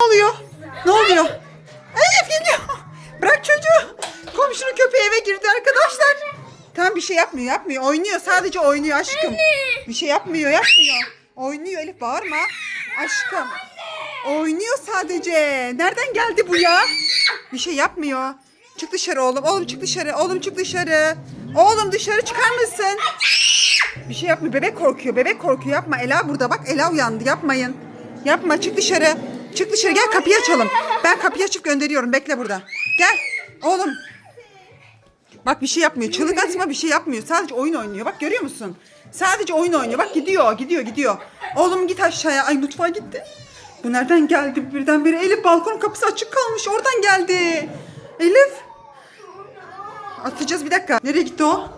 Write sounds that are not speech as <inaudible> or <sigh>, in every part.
Ne oluyor? Ne oluyor? Elif geliyor. Bırak çocuğu. Komşunun köpeği eve girdi arkadaşlar. Tamam bir şey yapmıyor yapmıyor. Oynuyor sadece oynuyor aşkım. Bir şey yapmıyor yapmıyor. Oynuyor Elif bağırma. Aşkım. Oynuyor sadece. Nereden geldi bu ya? Bir şey yapmıyor. Çık dışarı oğlum. Oğlum çık dışarı. Oğlum çık dışarı. Oğlum dışarı çıkar mısın? Bir şey yapmıyor. Bebek korkuyor. Bebek korkuyor. Yapma. Ela burada. Bak Ela uyandı. Yapmayın. Yapma. Çık dışarı. Çık dışarı. Gel kapıyı açalım. Ben kapıyı açıp gönderiyorum. Bekle burada. Gel. Oğlum. Bak bir şey yapmıyor. Çığlık atma bir şey yapmıyor. Sadece oyun oynuyor. Bak görüyor musun? Sadece oyun oynuyor. Bak gidiyor. Gidiyor. Gidiyor. Oğlum git aşağıya. Ay mutfağa gitti. Bu nereden geldi birdenbire? Elif balkon kapısı açık kalmış. Oradan geldi. Elif. Atacağız bir dakika. Nereye gitti o?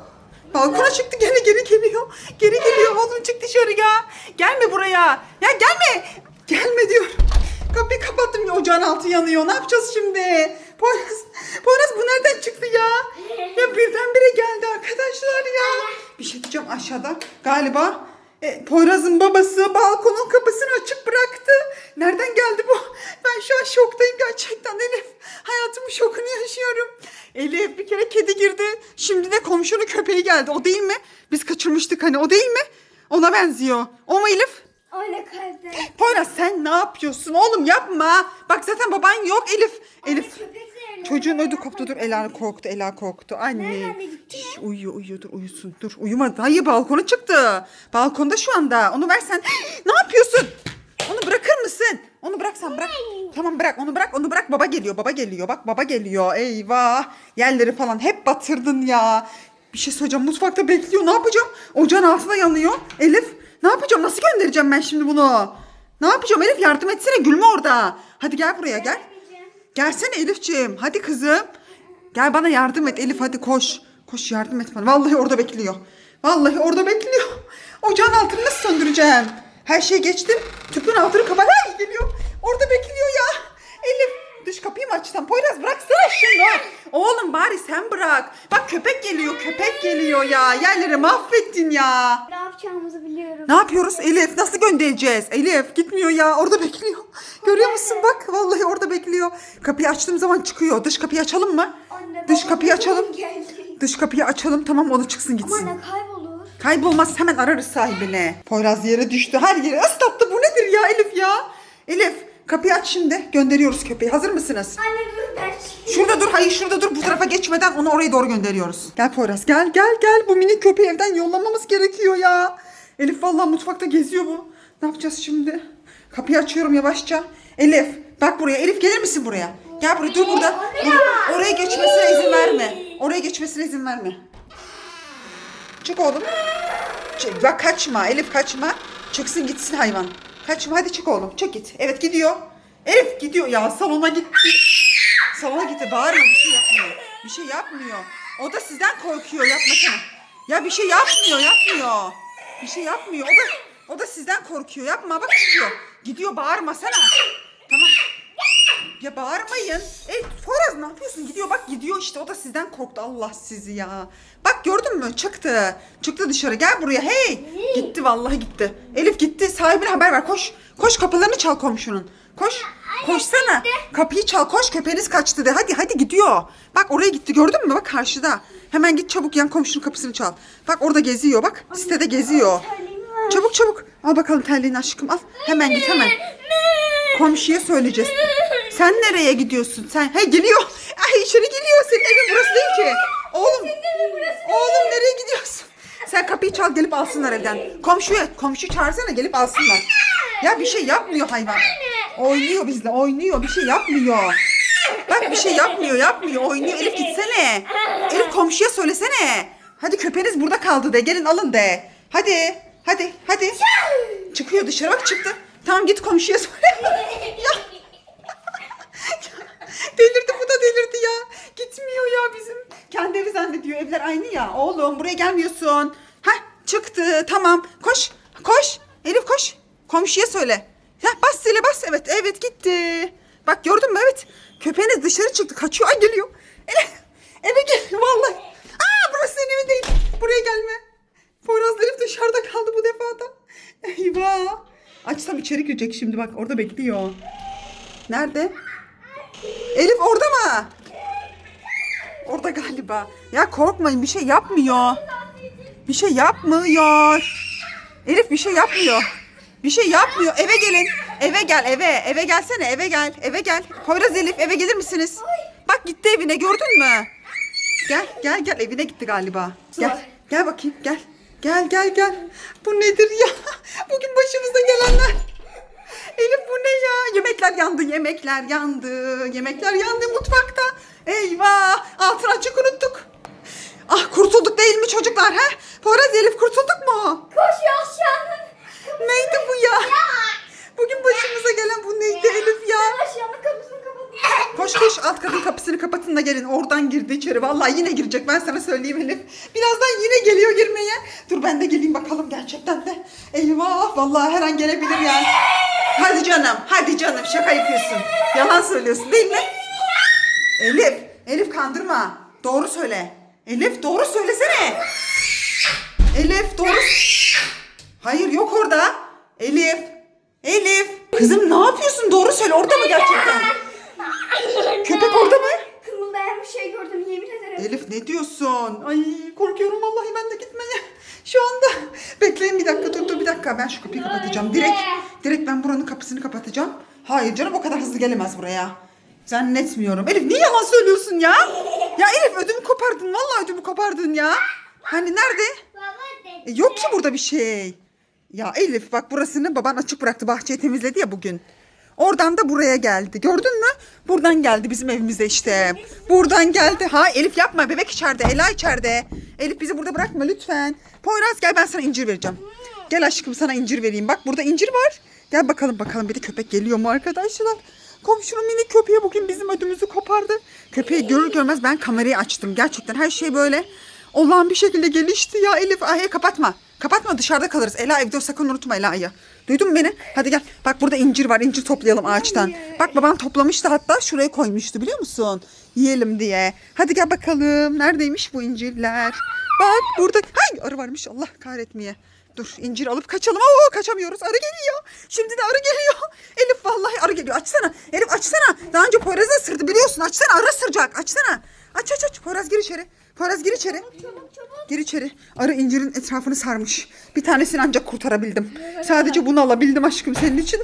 Balkona çıktı gene geri geliyor. Geri geliyor oğlum çık dışarı ya. Gelme buraya. Ya gelme. Gelme diyor. Kapıyı kapattım ocağın altı yanıyor. Ne yapacağız şimdi? Poyraz, Poyraz bu nereden çıktı ya? Ya birdenbire geldi arkadaşlar ya. Bir şey diyeceğim aşağıda. Galiba e, Poyraz'ın babası balkonun kapısını açık bıraktı. Nereden geldi bu? Ben şu an şoktayım gerçekten Elif. Hayatımın şokunu yaşıyorum. Elif bir kere kedi girdi. Şimdi de komşunun köpeği geldi. O değil mi? Biz kaçırmıştık hani o değil mi? Ona benziyor. O mu Elif? Öyle kaldı. Poyraz sen ne yapıyorsun oğlum yapma. Bak zaten baban yok Elif. Elif. Çocuğun ödü koptu dur Ela korktu Ela korktu anne. Nereden gitti Şş, uyuyor uyuyor dur uyusun dur uyumadı. Hayır balkona çıktı. Balkonda şu anda onu versen. <gasps> ne yapıyorsun? Onu bırakır mısın? Onu bırak sen bırak. Tamam bırak onu bırak onu bırak baba geliyor baba geliyor bak baba geliyor eyvah. Yerleri falan hep batırdın ya. Bir şey söyleyeceğim mutfakta bekliyor ne yapacağım? Ocağın altında yanıyor. Elif ne yapacağım nasıl göndereceğim ben şimdi bunu? Ne yapacağım Elif yardım etsene gülme orada. Hadi gel buraya gel. Gelsene Elifciğim. Hadi kızım. Gel bana yardım et Elif hadi koş. Koş yardım et bana. Vallahi orada bekliyor. Vallahi orada bekliyor. Ocağın altını nasıl söndüreceğim? Her şey geçtim. Tüpün altını kapat. Ay geliyor. Orada bekliyor ya. Elif dış kapıyı mı açsam? Poyraz bıraksana şunu. Oğlum bari sen bırak. Bak köpek geliyor köpek geliyor ya. Yerleri mahvettin ya. Ne yapacağımızı biliyorum. Ne yapıyoruz Elif? Nasıl göndereceğiz? Elif gitmiyor ya. Orada bekliyor. Görüyor musun bak? Vallahi orada bekliyor. Kapıyı açtığım zaman çıkıyor. Dış kapıyı açalım mı? Anne, Dış baba, kapıyı açalım. geldi. Dış kapıyı açalım. Tamam onu çıksın Ama gitsin. anne kaybolur. Kaybolmaz hemen ararız sahibini. Poyraz yere düştü. Her yeri ıslattı. Bu nedir ya Elif ya? Elif kapıyı aç şimdi. Gönderiyoruz köpeği. Hazır mısınız? Anne dur ben. Şurada dur. Hayır şurada dur. Bu tarafa geçmeden onu oraya doğru gönderiyoruz. Gel Poyraz. Gel gel gel. Bu minik köpeği evden yollamamız gerekiyor ya. Elif vallahi mutfakta geziyor bu. Ne yapacağız şimdi? Kapıyı açıyorum yavaşça. Elif bak buraya. Elif gelir misin buraya? Gel buraya dur burada. Dur. Oraya geçmesine izin verme. Oraya geçmesine izin verme. Çık oğlum. Çık. Bak kaçma. Elif kaçma. Çıksın gitsin hayvan. Kaçma hadi çık oğlum. Çık git. Evet gidiyor. Elif gidiyor ya. Salona gitti. Salona gitti. Bağırma bir şey yapmıyor. Bir şey yapmıyor. O da sizden korkuyor. Yapmasana. Ya bir şey yapmıyor. Yapmıyor. Bir şey yapmıyor. O da o da sizden korkuyor. Yapma bak gidiyor. Gidiyor bağırmasana. Ya bağırmayın. E Poyraz ne yapıyorsun? Gidiyor bak gidiyor işte. O da sizden korktu. Allah sizi ya. Bak gördün mü? Çıktı. Çıktı dışarı. Gel buraya. Hey. Gitti vallahi gitti. Elif gitti. Sahibine haber ver. Koş. Koş kapılarını çal komşunun. Koş. Koşsana. Kapıyı çal. Koş köpeğiniz kaçtı de. Hadi hadi gidiyor. Bak oraya gitti. Gördün mü? Bak karşıda. Hemen git çabuk yan komşunun kapısını çal. Bak orada geziyor. Bak sitede geziyor. Çabuk çabuk. Al bakalım terliğini aşkım al. Hemen git hemen. Komşuya söyleyeceğiz. Sen nereye gidiyorsun? Sen he geliyor. Ay içeri geliyor. Senin evin burası değil ki. Oğlum. Oğlum nereye gidiyorsun? Sen kapıyı çal gelip alsınlar evden. Komşuya komşu çağırsana gelip alsınlar. Ya bir şey yapmıyor hayvan. Oynuyor bizle oynuyor bir şey yapmıyor. Bak bir şey yapmıyor yapmıyor oynuyor. Elif gitsene. Elif komşuya söylesene. Hadi köpeğiniz burada kaldı de gelin alın de. Hadi hadi hadi. Çıkıyor dışarı bak çıktı. Tamam git komşuya söyle. <laughs> ya. Delirdi bu da delirdi ya. Gitmiyor ya bizim. Kendi evi zannediyor. Evler aynı ya. Oğlum buraya gelmiyorsun. Heh çıktı. Tamam. Koş. Koş. Elif koş. Komşuya söyle. Ya bas zile bas. Evet evet gitti. Bak gördün mü? Evet. Köpeğiniz dışarı çıktı. Kaçıyor. Ay geliyor. Elif, eve gel. Vallahi. Aa burası senin evin değil. Buraya gelme. Poyraz Elif dışarıda kaldı bu defada. Eyvah. Açsam içeri girecek şimdi bak orada bekliyor. Nerede? Elif orada mı? Orada galiba. Ya korkmayın bir şey yapmıyor. Bir şey yapmıyor. Elif bir şey yapmıyor. Bir şey yapmıyor. Eve gelin. Eve gel eve. Eve gelsene eve gel. Eve gel. Poyraz Elif eve gelir misiniz? Bak gitti evine gördün mü? Gel gel gel evine gitti galiba. Gel. Gel bakayım gel. Gel gel gel. Bu nedir ya? <laughs> Bugün başımıza gelenler. Elif bu ne ya? Yemekler yandı, yemekler yandı. Yemekler yandı mutfakta. Eyvah! Altını açık unuttuk. Ah kurtulduk değil mi çocuklar ha? Poyraz Elif kurtulduk mu? Koş aşağının. Neydi bu ya? Bugün başımıza gelen bu neydi Elif ya? Aşağının kapısını kapatın. Koş koş alt katın kapısını kapatın da gelin. Oradan girdi içeri. Vallahi yine girecek ben sana söyleyeyim Elif. Birazdan yine geliyor girmeye. Dur ben de geleyim bakalım gerçekten de. Eyvah vallahi her an gelebilir yani. Hadi canım hadi canım şaka yapıyorsun. Yalan söylüyorsun değil mi? Elif Elif kandırma. Doğru söyle. Elif doğru söylesene. Elif doğru. Hayır yok orada. Elif. Elif. Kızım ne yapıyorsun? Doğru söyle. Orada mı gerçekten? Köpek orada mı? Kımıldayan bir şey gördüm yemin ederim. Elif ne diyorsun? Ay korkuyorum vallahi ben de gitmeye. Şu anda. Bekleyin bir dakika dur dur bir dakika. Ben şu kapıyı kapatacağım. Direkt, direkt ben buranın kapısını kapatacağım. Hayır canım o kadar hızlı gelemez buraya. Zannetmiyorum. Elif niye yalan söylüyorsun ya? Ya Elif ödümü kopardın. Vallahi ödümü kopardın ya. Hani nerede? E, yok ki burada bir şey. Ya Elif bak burasını baban açık bıraktı. Bahçeyi temizledi ya bugün. Oradan da buraya geldi. Gördün mü? Buradan geldi bizim evimize işte. Buradan geldi. Ha Elif yapma. Bebek içeride. Ela içeride. Elif bizi burada bırakma lütfen. Poyraz gel ben sana incir vereceğim. Gel aşkım sana incir vereyim. Bak burada incir var. Gel bakalım bakalım bir de köpek geliyor mu arkadaşlar? Komşunun minik köpeği bugün bizim ödümüzü kopardı. Köpeği görür görmez ben kamerayı açtım. Gerçekten her şey böyle olağan bir şekilde gelişti ya Elif. Ay kapatma. Kapatma dışarıda kalırız. Ela evde sakın unutma Ela'yı. Duydun mu beni? Hadi gel. Bak burada incir var. İncir toplayalım ağaçtan. Bak baban toplamıştı hatta şuraya koymuştu biliyor musun? Yiyelim diye. Hadi gel bakalım. Neredeymiş bu incirler? Bak burada. Hay arı varmış Allah kahretmeye. Dur incir alıp kaçalım. Oo kaçamıyoruz. Arı geliyor. Şimdi de arı geliyor. <laughs> Elif vallahi arı geliyor. Açsana. Elif açsana. Daha önce Poyraz'ı ısırdı biliyorsun. Açsana arı ısıracak. Açsana. Aç aç aç. Poyraz gir içeri. Poyraz gir içeri. Çabuk çabuk. Gir içeri. Arı incirin etrafını sarmış. Bir tanesini ancak kurtarabildim. Sadece bunu alabildim aşkım senin için.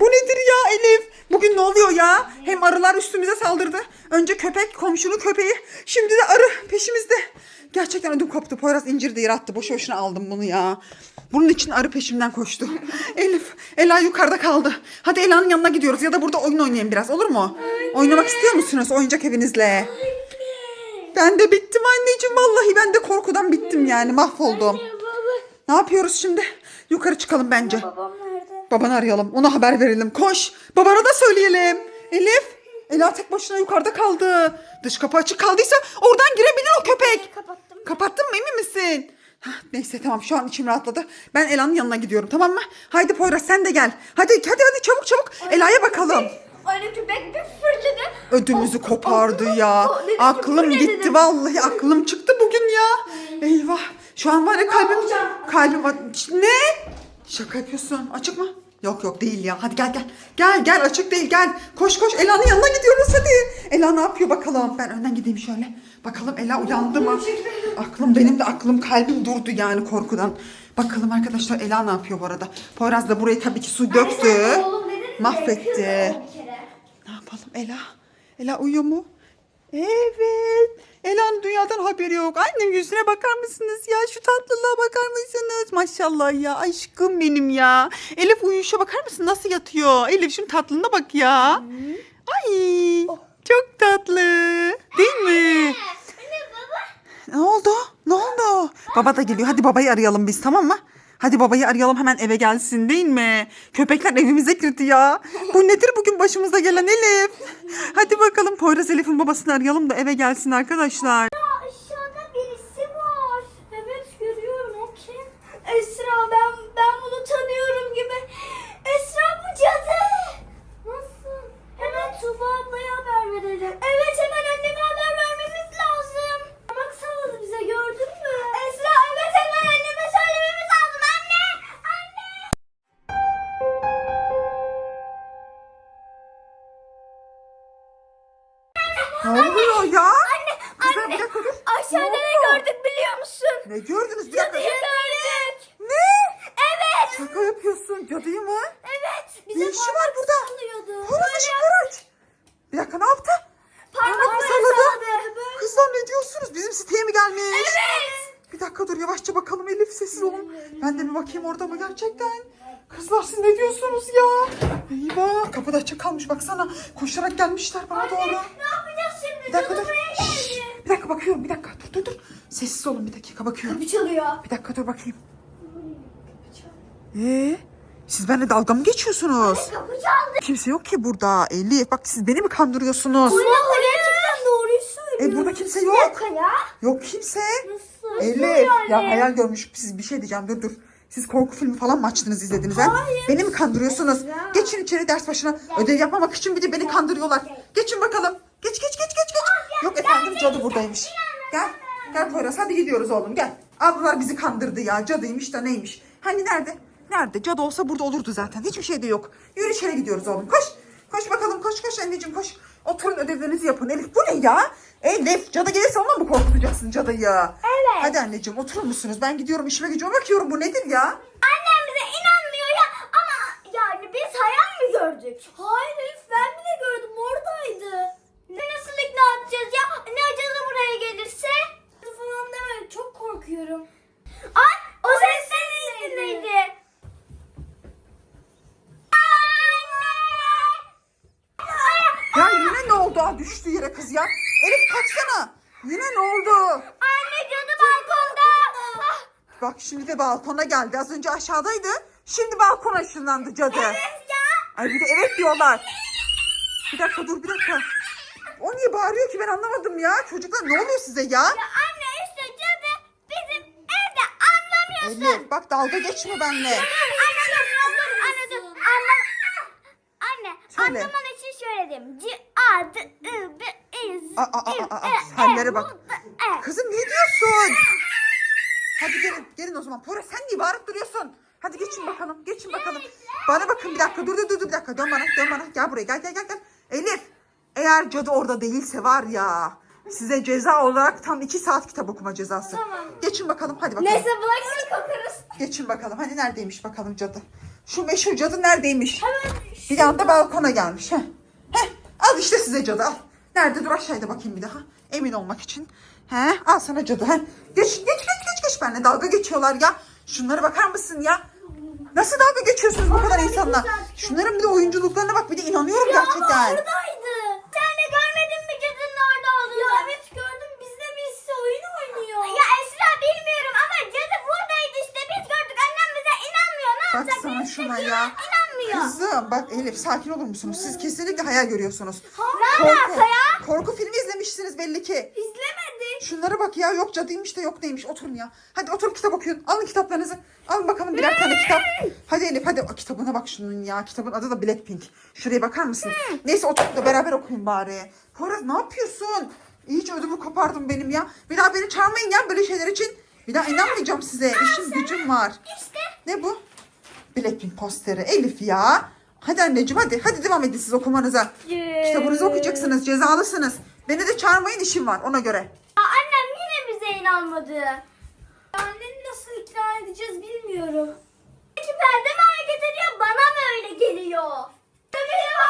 Bu nedir ya Elif? Bugün ne oluyor ya? Hem arılar üstümüze saldırdı. Önce köpek, komşunun köpeği. Şimdi de arı peşimizde. Gerçekten ödüm koptu. Poyraz inciri de yere attı. Boşu boşuna aldım bunu ya. Bunun için arı peşimden koştu. Elif, Ela yukarıda kaldı. Hadi Ela'nın yanına gidiyoruz ya da burada oyun oynayalım biraz olur mu? Oynamak istiyor musunuz oyuncak evinizle? Ben de bittim anneciğim vallahi ben de korkudan bittim yani mahvoldum. Baba. Ne yapıyoruz şimdi? Yukarı çıkalım bence. Babam nerede? Babanı arayalım. Ona haber verelim. Koş. Babana da söyleyelim. Elif. Ela tek başına yukarıda kaldı. Dış kapı açık kaldıysa oradan girebilir o köpek. Kapattım. Kapattın mı emin misin? Hah, neyse tamam şu an içim rahatladı. Ben Ela'nın yanına gidiyorum tamam mı? Haydi Poyraz sen de gel. Hadi hadi hadi çabuk çabuk. Ela'ya bakalım. Anne köpek bir fırladı. Ödümüzü kopardı ya. O, dedim ki, Aklım ne gitti dedim. vallahi aklım çıktı bugün ya. Eyvah. Şu an var ya kalbim kalbim at- ne? Şaka yapıyorsun. Açık mı? Yok yok değil ya. Hadi gel gel. Gel gel açık değil gel. Koş koş Ela'nın yanına gidiyoruz hadi. Ela ne yapıyor bakalım. Ben önden gideyim şöyle. Bakalım Ela uyandı mı? Aklım benim de aklım kalbim durdu yani korkudan. Bakalım arkadaşlar Ela ne yapıyor bu arada? Poyraz da burayı tabii ki su döktü. Oğlum dedin mi? Mahvetti. Ne yapalım Ela? Ela uyuyor mu? Evet. Ela'nın dünyadan haberi yok. Annem yüzüne bakar mısınız ya? Şu tatlılığa bakar mısınız? Maşallah ya. Aşkım benim ya. Elif uyuşa bakar mısın? Nasıl yatıyor? Elif şunun tatlılığına bak ya. Ay. Çok tatlı. Değil mi? Anne baba. Ne oldu? Ne oldu? Baba da geliyor. Hadi babayı arayalım biz tamam mı? Hadi babayı arayalım hemen eve gelsin değil mi? Köpekler evimize girdi ya. Bu nedir bugün başımıza gelen Elif? Hadi bakalım Poyraz Elif'in babasını arayalım da eve gelsin arkadaşlar. Aşağıda birisi var. Evet görüyorum o kim? Esra ben ben bunu tanıyorum gibi. Esra bu cadı. Nasıl? Hemen Tuba ablaya haber verelim. Evet hemen anneme haber Ne oluyor ya? Anne, Kızlar anne. bir dakika dur. Aşağıda Ne gördük biliyor musun? Ne gördünüz? Bir dakika. Cadıyı gördük. Ne? Evet. Şaka yapıyorsun. Cadıyı mı? Evet. Ne işi var burada? sallıyordu. Poyraz ışıkları aç. Bir dakika ne yaptı? Parmak Parmak mı böyle salladı? salladı. Kızlar ne diyorsunuz? Bizim siteye mi gelmiş? Evet. Bir dakika dur yavaşça bakalım Elif sessiz olun. Ben de bir bakayım orada mı gerçekten? Kızlar siz ne diyorsunuz ya? Eyvah kapıda açık kalmış baksana. Koşarak gelmişler bana doğru. Ne yapacağız şimdi? Bir dakika dur. buraya Şşş, bir dakika bakıyorum bir dakika dur dur dur. Sessiz olun bir dakika bakıyorum. Kapı çalıyor. Bir dakika dur bakayım. Ee, siz benimle dalga mı geçiyorsunuz? Kapı çaldı. Kimse yok ki burada Elif. Bak siz beni mi kandırıyorsunuz? Ulan gerçekten doğruyu söylüyor. E burada kimse yok. dakika ya. Yok kimse. Nasıl? Elif ya hayal görmüş siz bir şey diyeceğim dur dur. Siz korku filmi falan mı açtınız izlediniz ha? Beni mi kandırıyorsunuz? Geçin içeri ders başına. Ödev yapmamak için bir de beni kandırıyorlar. Geçin bakalım. Geç geç geç geç geç. Yok efendim cadı buradaymış. Gel. Gel Poyraz hadi gidiyoruz oğlum gel. Ablalar bizi kandırdı ya. Cadıymış da neymiş. Hani nerede? Nerede? Cadı olsa burada olurdu zaten. Hiçbir şey de yok. Yürü içeri gidiyoruz oğlum. Koş. Koş bakalım koş koş anneciğim koş. Oturun ödevlerinizi yapın. Elif bu ne ya? Elif cadı gelirse onunla mı korkutacaksın cadıyı? Evet. Hadi anneciğim oturur musunuz? Ben gidiyorum işime gücüme bakıyorum. Bu nedir ya? Annem bize inanmıyor ya ama yani biz hayal mi gördük? Hayır Elif ben bile şimdi de balkona geldi. Az önce aşağıdaydı. Şimdi balkona ışınlandı cadı. Evet ya. Ay bir de evet diyorlar. Bir dakika dur bir dakika. O niye bağırıyor ki ben anlamadım ya. Çocuklar ne oluyor size ya? Ya anne işte cadı bizim evde anlamıyorsun. Elif bak dalga geçme benimle. Söyle. anlaman için şöyle diyeyim. C, A, D, I, B, I, Z, Aa, aa, aa, aa, E, hallere bak. E. Kızım ne diyorsun? <laughs> Hadi gelin, gelin o zaman. Pora sen niye bağırıp duruyorsun? Hadi geçin bakalım, geçin bakalım. Bana bakın bir dakika, dur dur dur bir dakika. Dön bana, dön bana. Gel buraya, gel gel gel. gel. Elif, eğer cadı orada değilse var ya, size ceza olarak tam iki saat kitap okuma cezası. Tamam. Geçin bakalım, hadi bakalım. Neyse bırakın kokarız. Geçin bakalım, hadi neredeymiş bakalım cadı. Şu meşhur cadı neredeymiş? Hemen Bir anda balkona gelmiş. Heh. Heh. Al işte size cadı al. Nerede dur aşağıda bakayım bir daha. Emin olmak için. He, al sana cadı. He. Geç geç geç geç. Benimle dalga geçiyorlar ya. Şunlara bakar mısın ya? Nasıl dalga geçiyorsunuz bu kadar insanla? Şunların bir de oyunculuklarına bak bir de inanıyorum gerçekten. oradaydı. Sen de görmedin mi cadının orada olduğunu? Ya evet gördüm. Bizde birisi oyun oynuyor. Ya Esra bilmiyorum ama cadı buradaydı işte. Biz gördük. Annem bize inanmıyor. Ne Bak yapacak? sana şuna ya. İnanmıyor. Kızım bak Elif sakin olur musunuz? Siz kesinlikle hayal görüyorsunuz. Ne alaka ya? Korku filmi izlemişsiniz belli ki. Şunlara bak ya yok cadıymış da yok neymiş oturun ya. Hadi oturun kitap okuyun. Alın kitaplarınızı. Alın bakalım birer tane kitap. Hadi Elif hadi o kitabına bak şunun ya. Kitabın adı da Blackpink. Şuraya bakar mısın? Neyse oturun da beraber okuyun bari. Poyraz ne yapıyorsun? İyice ödümü kopardın benim ya. Bir daha beni çağırmayın ya böyle şeyler için. Bir daha inanmayacağım size. İşim gücüm var. İşte. Ne bu? Blackpink posteri. Elif ya. Hadi anneciğim hadi. Hadi devam edin siz okumanıza. Kitabınızı okuyacaksınız. Cezalısınız. Beni de çağırmayın işim var ona göre. Aa, annem yine bize inanmadı. Anneni nasıl ikna edeceğiz bilmiyorum. Peki perde mi hareket ediyor bana mı öyle geliyor? Geliyor.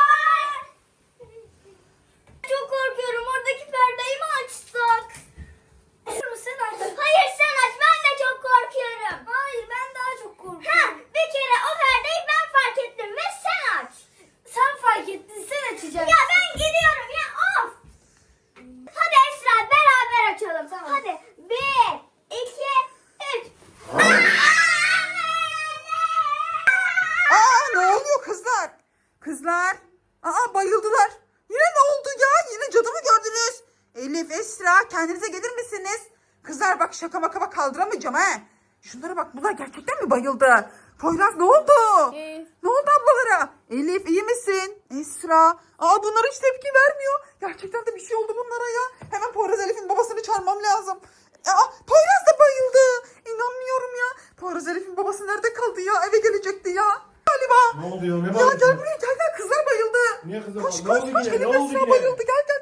Çok korkuyorum oradaki perdeyi mi açsak? Sen aç. Hayır sen aç ben de çok korkuyorum. Hayır ben daha çok korkuyorum. Ha, bir kere o perdeyi ben fark ettim ve sen aç. Sen fark ettin sen açacaksın. Ya ben gidiyorum ya of. Hadi Esra beraber açalım. Hadi. Bir, iki, üç. Aa ne oluyor kızlar? Kızlar. Aa bayıldılar. Yine ne oldu ya? Yine cadı mı gördünüz? Elif, Esra kendinize gelir misiniz? Kızlar bak şaka maka bak kaldıramayacağım ha. Bunlar gerçekten mi bayıldı? Poyraz ne oldu? Ne oldu ablalara? Elif iyi misin? Esra. Aa bunlar hiç tepki vermiyor. Gerçekten de bir şey oldu bunlara ya. Hemen Poyraz Elif'in babasını çağırmam lazım. Aa Poyraz da bayıldı. İnanmıyorum ya. Poyraz Elif'in babası nerede kaldı ya? Eve gelecekti ya. Galiba. Ne oluyor? Ne Ya gel buraya gel gel kızlar bayıldı. Niye kızlar Koş bayıldı? Ne koş oldu koş yine? Elif Ne oldu Esra yine? bayıldı gel gel.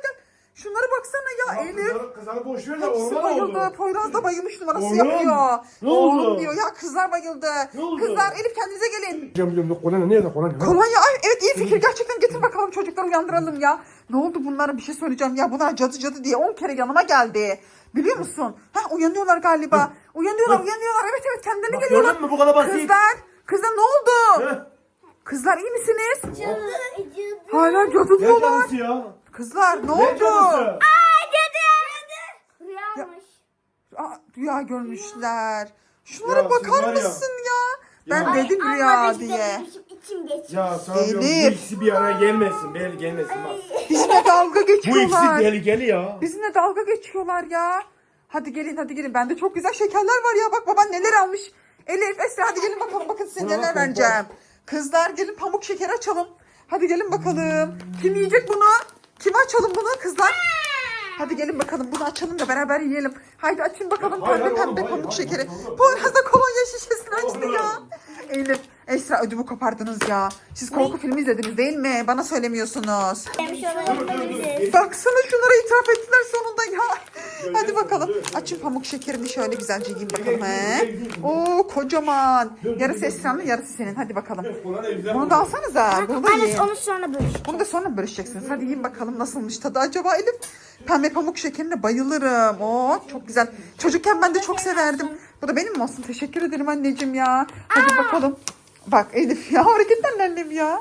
Şunlara baksana ya Elif. Kızları, kızları boş ver de Hepsi orman bayıldı. oldu. Poyraz da bayılmış numarası Oğlum, yapıyor. ne oldu? Oğlum diyor ya kızlar bayıldı. Ne oldu? Kızlar Elif kendinize gelin. Biliyorum. Kolonya nerede kolonya? Kolonya ay evet iyi fikir gerçekten getir bakalım çocukları uyandıralım ya. Ne oldu bunlara bir şey söyleyeceğim ya bunlar cadı cadı diye 10 kere yanıma geldi. Biliyor musun? Ha uyanıyorlar galiba. Uyanıyorlar uyanıyorlar evet evet kendilerine geliyorlar. gördün mü? Bu kadar basit. Kızlar kızlar ne oldu? Heh, Kızlar iyi misiniz? Cadı. Cadı. Hala cadı Ne diyorlar. cadısı ya? Kızlar ne Ne oldu? cadısı? Rüyamış. Aa, rüya görmüşler. Şunlara Ya, bakar siz var ya. mısın ya? Ben Ya. dedim Ay, rüya anladım, diye. İçim. Ya sana diyorum bu Elif. ikisi bir araya gelmesin. Bel gelmesin bak. Bizimle dalga Bu ikisi geçiyorlar. tehlikeli ya. Bizimle dalga geçiyorlar ya. Hadi gelin hadi gelin. Bende çok güzel şekerler var ya. Bak baban neler almış. Elif, Esra hadi gelin bakalım. Bakın size Buna neler bakın, vereceğim. Kızlar gelin pamuk şeker açalım. Hadi gelin bakalım. Kim yiyecek bunu? Kim açalım bunu kızlar? Hadi gelin bakalım bunu açalım da beraber yiyelim. Haydi açın bakalım Hayır, pembe hayır pembe hayır, pamuk hayır, şekeri. hayır, hayır. Poyraz da kolonya şişesini açtı Oğlum. ya. Elif, Esra ödümü kopardınız ya. Siz korku filmi izlediniz değil mi? Bana söylemiyorsunuz. Demiş olabiliriz. Baksana şunlara itiraf ettiler sonunda ya. Hadi bakalım. Açın pamuk şekerini şöyle güzelce yiyin bakalım he. Oo kocaman. Yarısı Esra'nın yarısı senin. Hadi bakalım. Bunu da alsanıza. Bunu da yiyin. Onu sonra bölüş. Bunu da sonra bölüşeceksiniz. Hadi yiyin bakalım nasılmış tadı acaba Elif. Pembe pamuk şekerine bayılırım. Oo çok güzel. Çocukken ben de çok severdim. Bu da benim mi olsun? Teşekkür ederim anneciğim ya. Hadi bakalım. Bak Elif ya <laughs> hareketler annem ya.